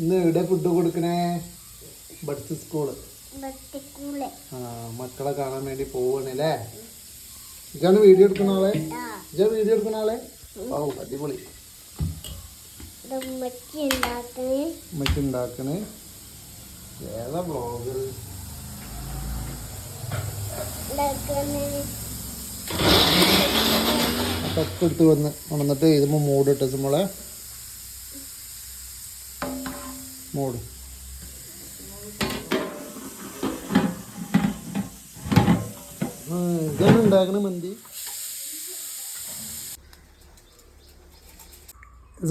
ഇന്ന് എവിടെ ഫുഡ് കൊടുക്കണേ? ബഡ്സ് സ്കൂൾ ആ മക്കളെ കാണാൻ വേണ്ടി പോവാണ് ഇജാണ് വീഡിയോ എടുക്കുന്ന ആളെ? ഇജാ വീഡിയോ എടുക്കുന്ന ആളെ? ഓ അടിപൊളി. ഇത് ഉമ്മച്ചി ഉണ്ടാക്കണേ. ഉമ്മച്ചി ഉണ്ടാക്കണേ. ഏതാ ബ്ലോഗ് ഉണ്ടാക്കണേ കപ്പ് എടുത്ത് വന്ന് ഉണന്നിട്ട് ഇതുമ്പോൾ മൂട് ഇട്ടു മോളെ. മൂട്. ഇതാണ് ഉണ്ടാക്കണ മന്തി.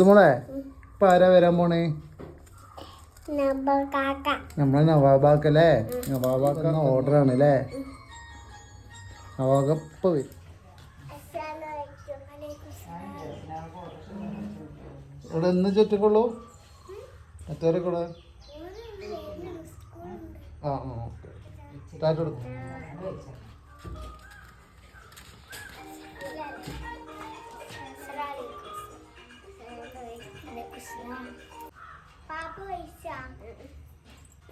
മോളെ ഇപ്പൊ ആരാ വരാൻ പോണേ? നമ്മളെ നവാബാക്കല്ലേ? നവാബാക്ക ഓർഡർ ആണ് അല്ലേ നവാബ ഇപ്പൊ വരും. ഇവിടെ എന്ന് ചുറ്റക്കുള്ളൂ? മറ്റവരെ കൂടെ ആ ആ ഓക്കെ. സ്റ്റാർട്ട് കൊടുക്കും പാപ്പ പൈസ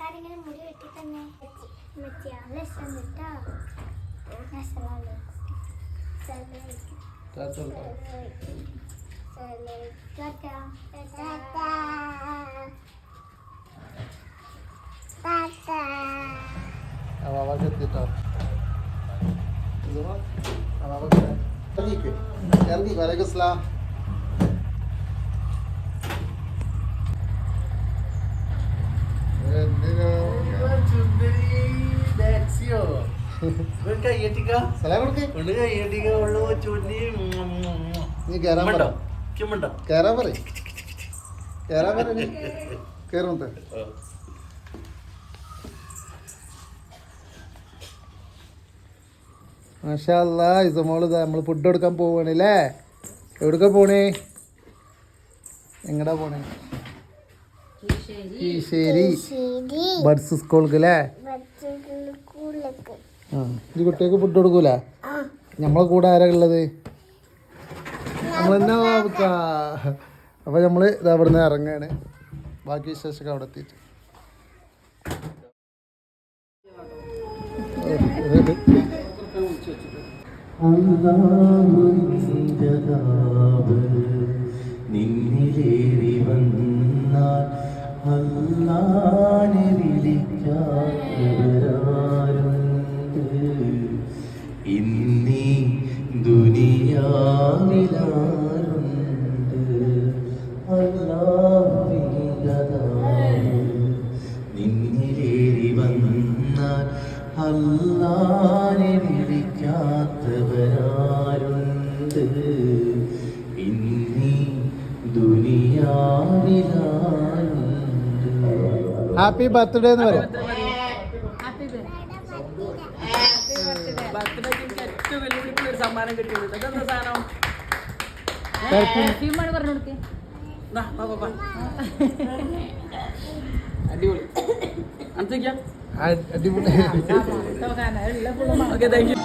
ആരെങ്കിലും മുടി വെട്ടി തന്നെ ലക്ഷം കിട്ടോ? സലാം കൊടുക്ക് നീ കേറാൻ പറ. കേറാൻ പറ മാഷാല്ല ഇസമോൾ നമ്മൾ ഫുഡ് കൊടുക്കാൻ പോവാണല്ലേ എവിടേക്കാ പോണേ? എങ്ങടാ പോണേ? ശരി ശരി ബഡ്സ് സ്കൂൾക്ക് അല്ലേ ആ. ഈ കുട്ടികൾക്ക് ഫുഡ് കൊടുക്കൂല? ആ. നമ്മളെ കൂടെ ആരാ ഉള്ളത്? അപ്പൊ നമ്മൾ ഇത് അവിടെ നിന്ന് ഇറങ്ങാണ്. ബാക്കി വിശേഷമൊക്കെ അവിടെ എത്തിയിട്ട്. നിന്നിലേറി വന്നാൽ അല്ലാനെ വിളിക്കാത്തവരാരുണ്ട് വന്നാൽ അല്ലാനെ വിളിക്കാത്തവരാരുണ്ട്. ഇന്നീ ദുനിയാവിലാരുണ്ട്. ഹാപ്പി ബർത്ത്ഡേ എന്ന് പറയാം. സമ്മാനം കിട്ടിയത് സാധനം പറഞ്ഞു കൊടുക്കേ. അടിപൊളി അടുത്തേക്കാ അടിപൊളി ഓക്കെ താങ്ക് യു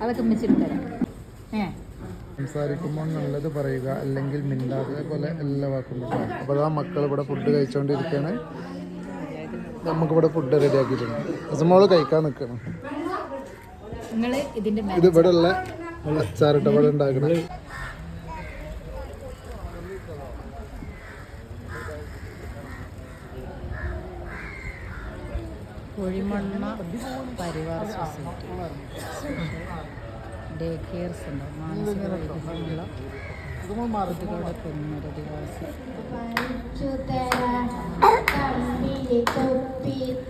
അതൊക്കെ മെച്ചെടുത്തരാം ഏ? സംസാരിക്കുമ്പോൾ നല്ലത് പറയുക അല്ലെങ്കിൽ മിണ്ടാതെ പോലെ എല്ലാ വാക്കും അപ്പോൾ ആ മക്കൾ ഇവിടെ ഫുഡ് കഴിച്ചുകൊണ്ടിരിക്കുകയാണ് നമുക്കിവിടെ ഫുഡ് റെഡി ആക്കിയിട്ടുണ്ട്. അസമോൾ കഴിക്കാൻ നിൽക്കണം ഇത് ഇവിടെ ഉള്ള അച്ചാറിട്ട് ഇവിടെ ഉണ്ടാക്കണം. Kuzhimanna Parivar society. Day cares ഉണ്ട് മാനസിക വൈകല്യമുള്ള കുട്ടികളുടെ പുനരധിവാസി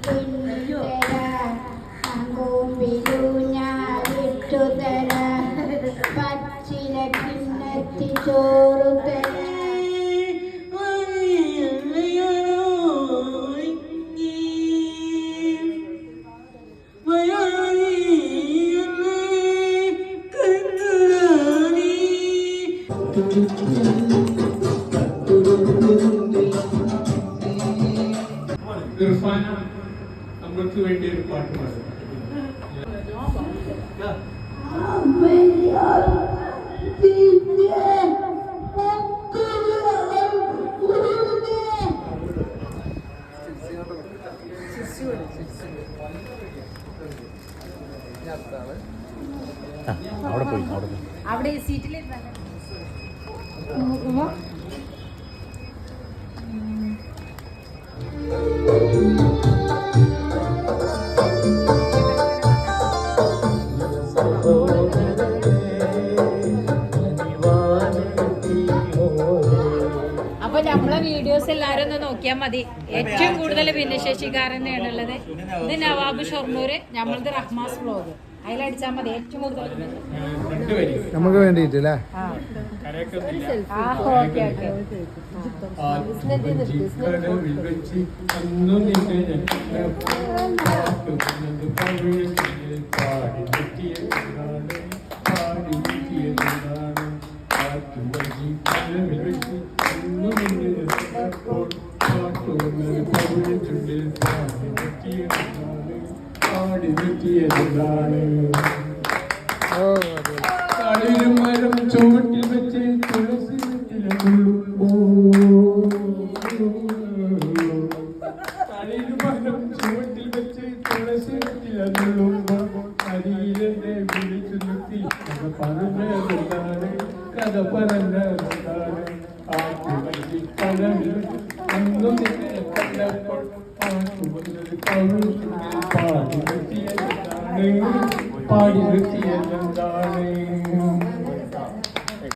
കുഞ്ഞുതരാൻ കൂമ്പിലൂഞ്ഞാലിട്ടു തരാൻ പച്ചില കിണ്ണത്തി ചോറു ഇർഫാന നമ്മൾക്ക് വേണ്ടി ഒരു പാട്ട് പാടും അവിടെ പോയി. അവിടെ പോയി അവിടെ സീറ്റിലിരുന്ന അപ്പൊ നമ്മളെ വീഡിയോസ് എല്ലാരും ഒന്ന് നോക്കിയാൽ മതി. ഏറ്റവും കൂടുതൽ ഭിന്നശേഷിക്കാരൻ തന്നെയാണുള്ളത്. ഇത് നവാബ് ഷൊർണൂര് നമ്മളത് റഹ്മാസ് വ്ലോഗ് അതിലടിച്ചാൽ മതി ഏറ്റവും കൂടുതൽ. രണ്ട് വരി നമുക്ക് വേണ്ടിയിട്ടില്ലേ അല്ലേ ഓക്കെ അന്നു അന്നു അതെ. കളിലും മരം ചുവട്ടിൽ വെച്ച് തുളസി കളിലും മരം ചുവട്ടിൽ വെച്ച് തുളസി അരിയിലെന്നെ വിളിച്ചു നിർത്തി കഥ പറഞ്ഞതാണ് കഥ പറഞ്ഞതാണ് ആറ്റുവഴി കടവിൽ അന്നും നിന്നെ കണ്ടപ്പോൾ പാട്ടു വന്നത് കവിൾ പാടി പാടി നിർത്തിയതാണ്